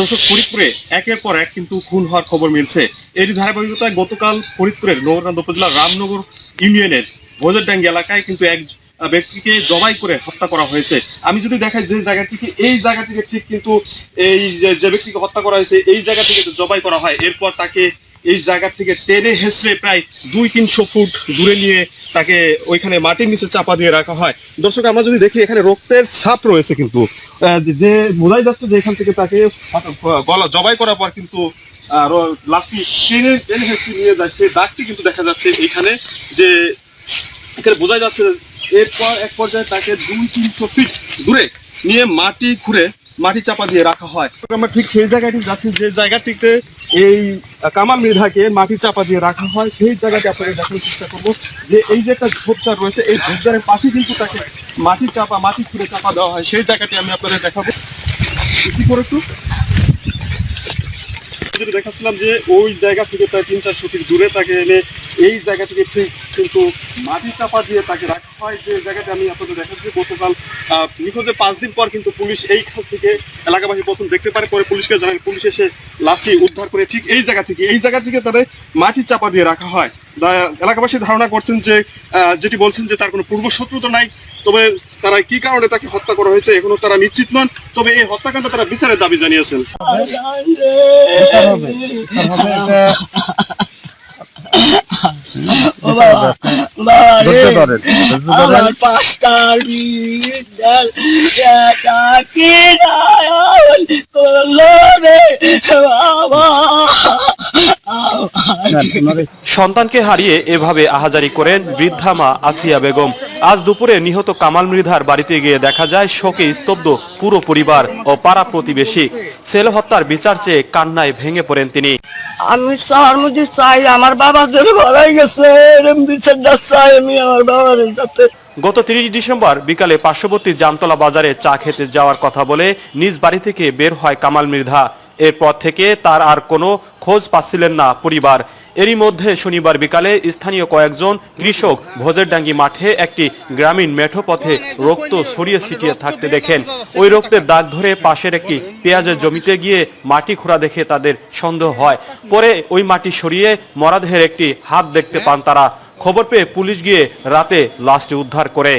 দর্শক, ফরিদপুরে একের পর এক কিন্তু খুন হওয়ার খবর মিলছে। ধারাবাহিকতায় গতকাল ফরিদপুরের উপজেলার রামনগর ইউনিয়নের এলাকায় কিন্তু এক ব্যক্তিকে জবাই করে হত্যা করা হয়েছে। আমি যদি দেখাই যে জায়গাটিকে, এই জায়গা থেকে ঠিক কিন্তু এই যে ব্যক্তিকে হত্যা করা হয়েছে, এই জায়গা থেকে জবাই করা হয়। এরপর তাকে এই জায়গা থেকে টেনে হেসড়ে প্রায় দুই তিনশো ফুট দূরে নিয়ে তাকে ওইখানে মাটির নিচে চাপা দিয়ে রাখা হয়। দর্শক আমরা যদি দেখি এখানে রক্তের ছাপ রয়েছে কিন্তু। যে- বোঝাই যাচ্ছে যে এখান থেকে তাকে গলা জবাই করার পর কিন্তু আহ, র- লাশটি টেনে টেনে হেসড়ে নিয়ে যাচ্ছে। দাগটি কিন্তু দেখা যাচ্ছে এখানে যে এখানে বোঝা যাচ্ছে এরপর এক পর্যায়ে তাকে দুই তিনশো ফিট দূরে নিয়ে মাটি খুঁড়ে মাটি চাপা দিয়ে রাখা হয়। আমরা ঠিক সেই জায়গাটি যাচ্ছি যে জায়গাটিতে এই কামাল মৃধাকে মাটি চাপা দিয়ে রাখা হয়। সেই জায়গাটি আপনাদের দেখানোর চেষ্টা করব যে এই যে একটা ঝোপঝাড় রয়েছে, এই ঝোপঝাড়ের পাশে কিন্তু তাকে মাটি চাপা, মাটি খুঁড়ে চাপা দেওয়া হয়। সেই জায়গাটি আমি আপনাদের দেখাবো। কি করে একটু। দেখাচ্ছিলাম যে ওই জায়গা থেকে প্রায় তিন চার ছুটির দূরে তাকে এনে এই জায়গা থেকে ঠিক কিন্তু মাটি চাপা দিয়ে তাকে রাখা হয়। যে জায়গাটা আমি আপনাদের দেখাচ্ছি গতকাল আহ, নিখোঁজের পাঁচ দিন পর কিন্তু পুলিশ এই খাল থেকে এলাকাবাসী প্রথম দেখতে পারে পরে পুলিশকে জানায় পুলিশ এসে লাশটি উদ্ধার করে ঠিক এই জায়গা থেকে এই জায়গা থেকে তাদের মাটি চাপা দিয়ে রাখা হয়। এলাকাবাসী ধারণা করছেন যে আহ, যেটি বলছেন যে তার কোনো পূর্ব শত্রু তো নাই তবে তারা কি কারণে তাকে হত্যা করা হয়েছে এখনও তারা নিশ্চিত নন তবে এই হত্যাকাণ্ড তারা বিচারের দাবি জানিয়েছেন। সন্তানকে হারিয়ে এভাবে আহাজারি করেন বৃদ্ধা মা আসিয়া বেগম। আজ দুপুরে নিহত কামাল মৃধার বাড়িতে গিয়ে দেখা যায় শোকে স্তব্ধ পুরো পরিবার ও পাড়া প্রতিবেশী। ছেলে হত্যার বিচার চেয়ে কান্নায় ভেঙে পড়েন তিনি। আমি সার মধ্যে চাই আমার বাবা জেলে ভরাই গেছে। এরম বিচারটা চাই আমি আমার বাবার যাতে গত তিরিশ ডিসেম্বর বিকালে পার্শ্ববর্তী জামতলা বাজারে চা খেতে যাওয়ার কথা বলে নিজ বাড়ি থেকে বের হয় কামাল মৃধা এরপর থেকে তার আর কোনো খোঁজ পাচ্ছিলেন না পরিবার। এরই মধ্যে শনিবার বিকালে স্থানীয় কয়েকজন কৃষক ভোজেরডাঙ্গি মাঠে একটি গ্রামীণ মেঠো পথে রক্ত ছড়িয়ে ছিটিয়ে থাকতে দেখেন। ওই রক্তের দাগ ধরে পাশের একটি পেঁয়াজের জমিতে গিয়ে মাটি খোঁড়া দেখে তাদের সন্দেহ হয়। পরে ওই মাটি সরিয়ে মরাদেহের একটি হাত দেখতে পান তারা। খবর পেয়ে পুলিশ গিয়ে রাতে লাশটি উদ্ধার করে।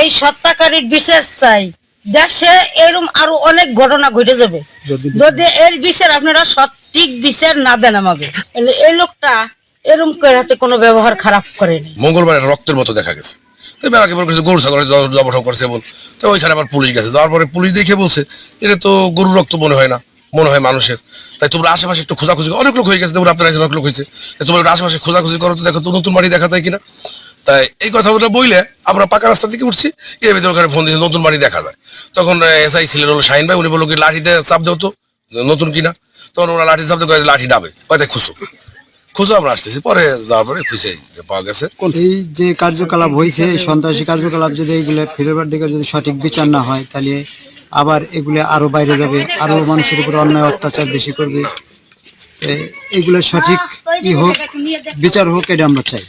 এই সত্যাকারীর বিশেষ চাই। দেশে এরম আরও অনেক ঘটনা ঘটে যাবে। যদি এর বিচার আপনারা সঠিক বিচার না দেন আমাকে এই লোকটা এরম করে হাতে কোনো ব্যবহার খারাপ করেনি মঙ্গলবার রক্তের মতো দেখা গেছে। বলে গরু ছাগলের জবঠ করেছে বল। তো ওইখানে আবার পুলিশ গেছে। পুলিশ দেখে বলছে এটা তো গরুর রক্ত মনে হয় না মনে হয় মানুষের। তাই তোমরা আশেপাশে একটু খোঁজাখুঁজি করো। অনেক লোক হয়ে গেছে তোমরা আপনারা অনেক লোক হয়েছে। তোমরা আশেপাশে খোঁজাখুঁজি করো তো দেখো তো নতুন বাড়ি দেখা যায় কিনা। তাই এই কথাগুলো বইলে আমরা পাকা রাস্তা থেকে উঠছি এর ভিতরে ওখানে ফোন দিয়ে নতুন বাড়ি দেখা যায়। তখন এসআই ছিলেন হলো শাহিন ভাই উনি বলল কি লাঠিতে চাপ দেও তো নতুন কিনা। তখন ওরা লাঠি চাপ দিয়ে লাঠি ডাবে কয়টা খুশো খুঁজো। আমরা আসতেছি। পরে যাওয়ার পরে খুঁজে পাওয়া গেছে। এই যে কার্যকলাপ হয়েছে সন্ত্রাসী কার্যকলাপ যদি এইগুলো ফেরবার দিকে যদি সঠিক বিচার না হয় তাহলে আবার এগুলো আরও বাইরে যাবে আরও মানুষের উপর অন্যায় অত্যাচার বেশি করবে। এগুলো সঠিক ই হোক বিচার হোক এটা আমরা চাই।